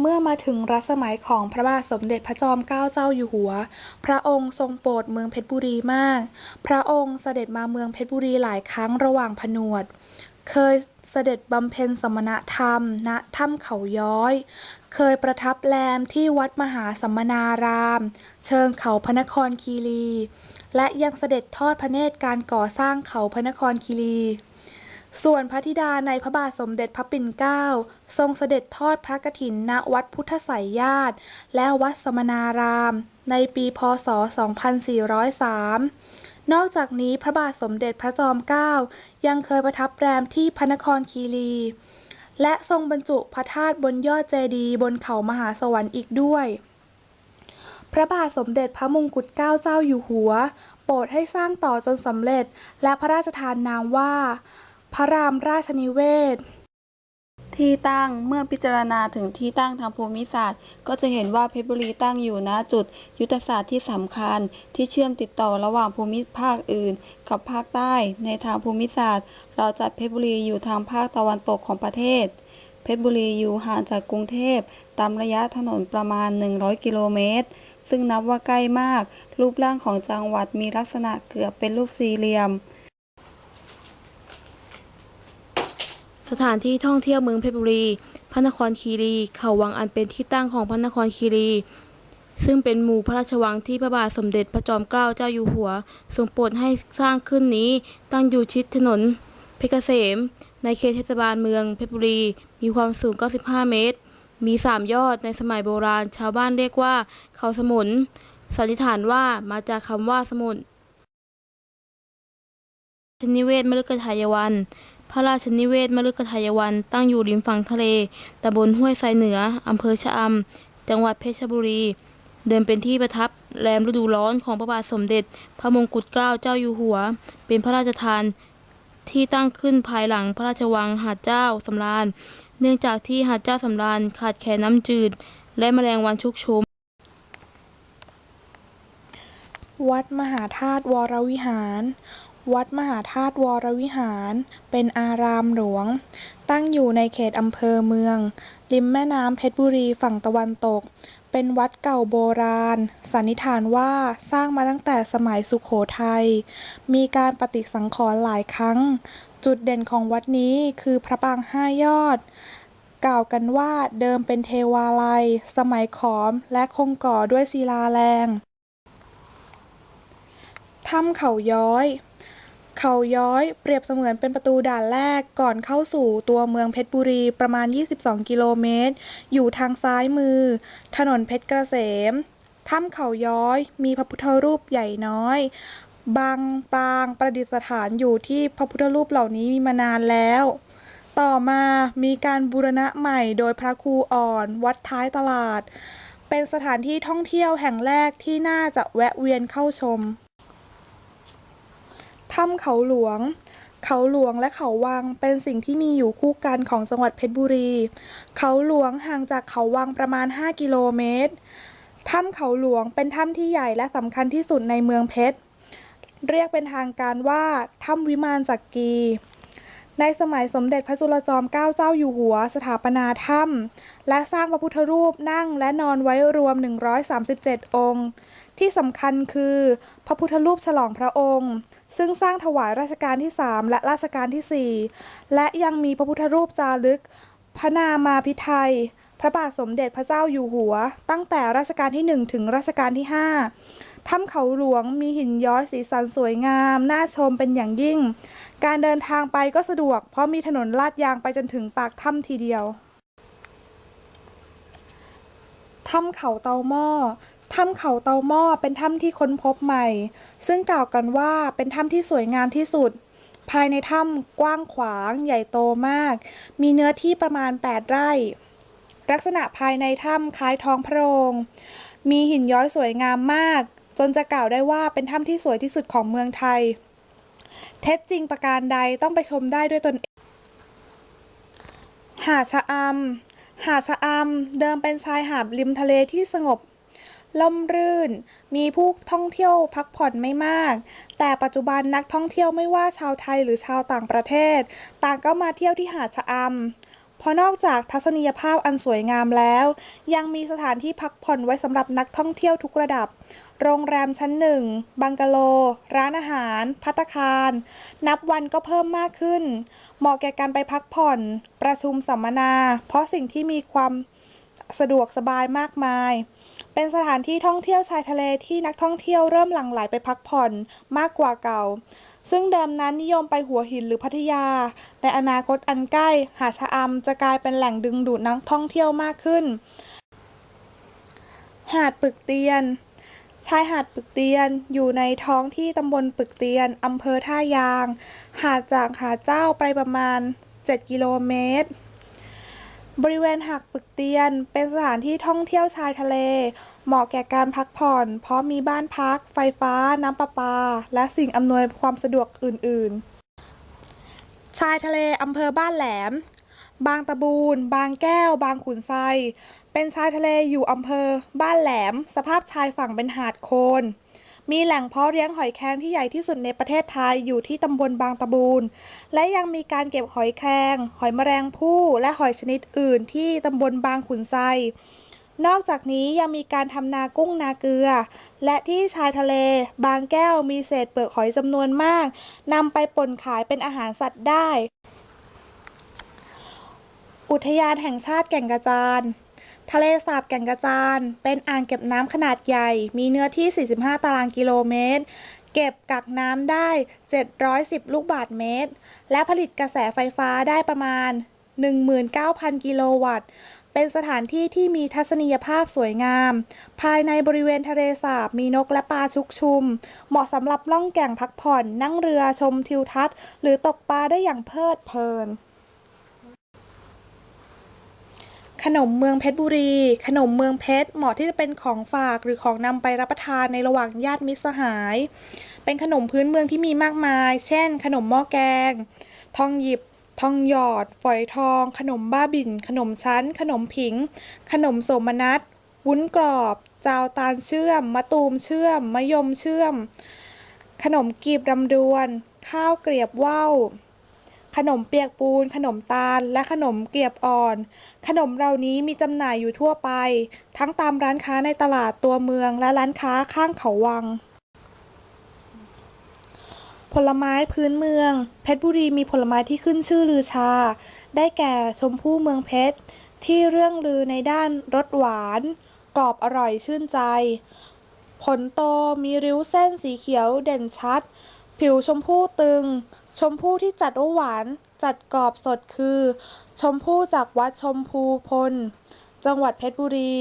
เมื่อมาถึงรัชสมัยของพระบาทสมเด็จพระจอมเกล้าเจ้าอยู่หัว พระองค์ทรงโปรดเมืองเพชรบุรีมาก พระองค์เสด็จมาเมืองเพชรบุรีหลายครั้งระหว่างผนวด เคยเสด็จบำเพ็ญสมณธรรม ณ ถ้ำเขาย้อย เคยประทับแรมที่วัดมหาสัมมนาราม เชิงเขาพระนครคีรี และยังเสด็จทอดพระเนตรการก่อสร้างเขาพระนครคีรี ส่วนพระธิดาในพระบาทสมเด็จพระปิ่นเกล้าทรงเสด็จทอดพระกฐินณวัดพุทธไสยญาติ และวัดสมณาราม ในปีพศ 2403 นอกจากนี้พระบาทสมเด็จพระจอมเกล้ายังเคยประทับแรมที่พระนครคีรี และทรงบรรจุพระธาตุบนยอดเจดีย์บนเขามหาสวรรค์อีกด้วย พระบาทสมเด็จพระมงกุฎเกล้าเจ้าอยู่หัว โปรดให้สร้างต่อจนสำเร็จและพระราชทานนามว่า พระรามราชนิเวศที่ตั้งเมื่อพิจารณาถึงที่ตั้งทางภูมิศาสตร์ ก็จะเห็นว่าเพชรบุรีตั้งอยู่ณจุด ยุทธศาสตร์ที่สำคัญ ที่เชื่อมติดต่อระหว่างภูมิภาคอื่น กับภาคใต้ในทางภูมิศาสตร์ เราจัดเพชรบุรีอยู่ทางภาคตะวันตกของประเทศ เพชรบุรีอยู่ห่างจากกรุงเทพตามระยะถนนประมาณ 100 กิโลเมตร ซึ่งนับว่าใกล้มาก รูปร่างของจังหวัดมีลักษณะเกือบเป็นรูปสี่เหลี่ยม สถานที่ท่องเที่ยวเมืองเพชรบุรี พระนครคีรี เขาวังอันเป็นที่ตั้งของพระนครคีรี ซึ่งเป็นหมู่พระราชวังที่พระบาทสมเด็จพระจอมเกล้าเจ้าอยู่หัวทรงโปรดให้สร้างขึ้นนี้ ตั้งอยู่ชิดถนน เพชรเกษม ในเขตเทศบาลเมืองเพชรบุรี มีความสูง 95 เมตร มี 3 ยอดในสมัยโบราณ ชาวบ้านเรียกว่า เขาสมุน สันนิษฐานว่ามาจากคำว่าสมุนชนิเวศมฤคทายวัน พระราชนิเวศมฤคทายวันตั้งอยู่ริมฝั่งทะเลตำบลห้วยไซเหนืออำเภอชะอำจังหวัดเพชรบุรี เดิมเป็นที่ประทับแรมฤดูร้อนของพระบาทสมเด็จ พระมงกุฎเกล้าเจ้าอยู่หัว เป็นพระราชทานที่ตั้งขึ้นภายหลังพระราชวังหาดเจ้าสำราญ เนื่องจากที่หาดเจ้าสำราญขาดแคลนน้ำจืด และแมลงวันชุกชุม วัดมหาธาตุวรวิหาร วัดมหาธาตุวรวิหาร เป็นอารามหลวง ตั้งอยู่ในเขตอำเภอเมือง ริมแม่น้ำเพชรบุรีฝั่งตะวันตก เป็นวัดเก่าโบราณ สันนิษฐานว่าสร้างมาตั้งแต่สมัยสุขโขทัย มีการปฏิสังขรณ์หลายครั้ง จุดเด่นของวัดนี้คือพระปางห้ายอด กล่าวกันว่าเดิมเป็นเทวาลัย สมัยขอมและคงก่อด้วยศิลาแรง ถ้ำเขาย้อย เขาย้อยเปรียบเสมือนเป็นประตูด่านแรกก่อนเข้าสู่ตัวเมืองเพชรบุรีประมาณ 22 กิโลเมตร อยู่ทางซ้ายมือ ถนนเพชรเกษม ถ้ำเขาย้อยมีพระพุทธรูปใหญ่น้อย บางปางประดิษฐานอยู่ที่พระพุทธรูปเหล่านี้มีมานานแล้ว ต่อมามีการบูรณะใหม่โดยพระครูอ่อน วัดท้ายตลาด เป็นสถานที่ท่องเที่ยวแห่งแรกที่น่าจะแวะเวียนเข้าชม ถ้ำเขาหลวง เขาหลวงและเขาวังเป็นสิ่งที่มีอยู่คู่กันของจังหวัดเพชรบุรี เขาหลวงห่างจากเขาวังประมาณ 5 กิโลเมตร ถ้ำเขาหลวงเป็นถ้ำที่ใหญ่และสำคัญที่สุดในเมืองเพชร เรียกเป็นทางการว่าถ้ำวิมานจักรีในสมัยสมเด็จพระจุลจอมเกล้าเจ้าอยู่หัว สถาปนาถ้ำและสร้างพระพุทธรูปนั่งและนอนไว้รวม 137 องค์ ที่สำคัญคือ พระพุทธรูปฉลองพระองค์ ซึ่งสร้างถวายรัชกาลที่ 3 และรัชกาลที่ 4 และยังมีพระพุทธรูปจารึก พระนามาพิไทยพระบาทสมเด็จพระเจ้าอยู่หัว ตั้งแต่รัชกาลที่ 1 ถึงรัชกาลที่ 5 ถ้ำเขาหลวงมีหินย้อยสีสันสวยงาม น่าชมเป็นอย่างยิ่ง การเดินทางไปก็สะดวก เพราะมีถนนลาดยางไปจนถึงปากถ้ำทีเดียว ถ้ำเขาเตาหม้อ ถ้ำเขาเตาหม้อเป็นถ้ำที่ค้นพบใหม่ ซึ่งกล่าวกันว่าเป็นถ้ำที่สวยงามที่สุด ภายในถ้ำกว้างขวางใหญ่โตมาก มีเนื้อที่ประมาณ 8 ไร่ ลักษณะภายในถ้ำคล้ายท้องพระโรงมีหินย้อยสวยงามมาก จนจะกล่าวได้ว่าเป็นถ้ำที่สวยที่สุดของเมืองไทย เท็จจริงประการใดต้องไปชมได้ด้วยตนเอง หาดชะอำหาดชะอำเดิมเป็นชายหาดริมทะเลที่สงบ ล่มรื่น มีผู้ท่องเที่ยวพักผ่อนไม่มาก แต่ปัจจุบันนักท่องเที่ยวไม่ว่าชาวไทยหรือชาวต่างประเทศ ต่างก็มาเที่ยวที่หาดชะอำเพราะนอกจากทัศนียภาพอันสวยงามแล้ว ยังมีสถานที่พักผ่อนไว้สำหรับนักท่องเที่ยวทุกระดับ โรงแรมชั้นหนึ่งบังกะโล ร้านอาหาร พัตคาร นับวันก็เพิ่มมากขึ้น เหมาะแก่การไปพักผ่อน ประชุมสัมมนา เพราะสิ่งที่มีความสะดวกสบายมากมาย เป็นสถานที่ท่องเที่ยวชายทะเลที่นักท่องเที่ยวเริ่มหลั่งไหลไปพักผ่อนมากกว่าเก่า ซึ่งเดิมนั้นนิยมไปหัวหินหรือพัทยา ในอนาคตอันใกล้ หาดชะอำจะกลายเป็นแหล่งดึงดูดนักท่องเที่ยวมากขึ้น หาดปึกเตียน ชายหาดปึกเตียนอยู่ในท้องที่ตำบลปึกเตียนอำเภอท่ายาง หาดจากหาดเจ้าไปประมาณ 7 กิโลเมตร บริเวณหาดปึกเตียน เป็นสถานที่ท่องเที่ยวชายทะเล เหมาะแก่การพักผ่อน เพราะมีบ้านพัก ไฟฟ้า น้ำประปา และสิ่งอำนวยความสะดวกอื่น ๆ ชายทะเลอำเภอบ้านแหลม บางตะบูน บางแก้ว บางขุนไซ เป็นชายทะเลอยู่อำเภอ บ้านแหลม สภาพชายฝั่งเป็นหาดโคลน มีแหล่งเพาะเลี้ยงหอยแครงที่ใหญ่ที่สุดในประเทศไทยอยู่ที่ตำบลบางตะบูน และยังมีการเก็บหอยแครง หอยแมลงภู่และหอยชนิดอื่นที่ตำบลบางขุนไซนอกจากนี้ยังมีการทำนากุ้งนาเกลือ และที่ชายทะเล บางแก้วมีเศษเปลือกหอยจำนวนมากนำไปป่นขายเป็นอาหารสัตว์ได้ อุทยานแห่งชาติแก่งกระจาน ทะเลสาบแก่งกระจาน เป็นอ่างเก็บน้ำขนาดใหญ่ มีเนื้อที่ 45 ตารางกิโลเมตร เก็บกักน้ำได้ 710 ลูกบาศก์เมตร และผลิตกระแสไฟฟ้าได้ประมาณ 19,000 กิโลวัตต์ เป็นสถานที่ที่มีทัศนียภาพสวยงาม ภายในบริเวณทะเลสาบมีนกและปลาชุกชุม เหมาะสำหรับล่องแก่งพักผ่อน นั่งเรือชมทิวทัศน์ หรือตกปลาได้อย่างเพลิดเพลิน ขนมเมืองเพชรบุรี ขนมเมืองเพชรเหมาะที่จะเป็นของฝากหรือของนำไปรับประทานในระหว่างญาติมิตรสหาย เป็นขนมพื้นเมืองที่มีมากมาย เช่น ขนมหม้อแกง ทองหยิบ ทองหยอด ฝอยทอง ขนมบ้าบิ่น ขนมชั้น ขนมผิง ขนมโสมนัสวุ้นกรอบ จาวตาลเชื่อม มะตูมเชื่อม มะยมเชื่อม ขนมกีบรำดวน ข้าวเกลียบว่าว ขนมเปียกปูน ขนมตาล และขนมเกียบอ่อน ขนมเหล่านี้มีจำหน่ายอยู่ทั่วไป ทั้งตามร้านค้าในตลาดตัวเมืองและร้านค้าข้างเขาวัง ผลไม้พื้นเมือง เพชรบุรีมีผลไม้ที่ขึ้นชื่อลือชา ได้แก่ชมพู่เมืองเพชร ที่เรื่องลือในด้านรสหวาน กรอบอร่อยชื่นใจ ผลโตมีริ้วเส้นสีเขียวเด่นชัด ผิวชมพู่ตึง ชมพู่ที่จัดว่าหวานจัดกรอบสดคือ ชมพู่จากวัดชมพูพล จังหวัดเพชรบุรี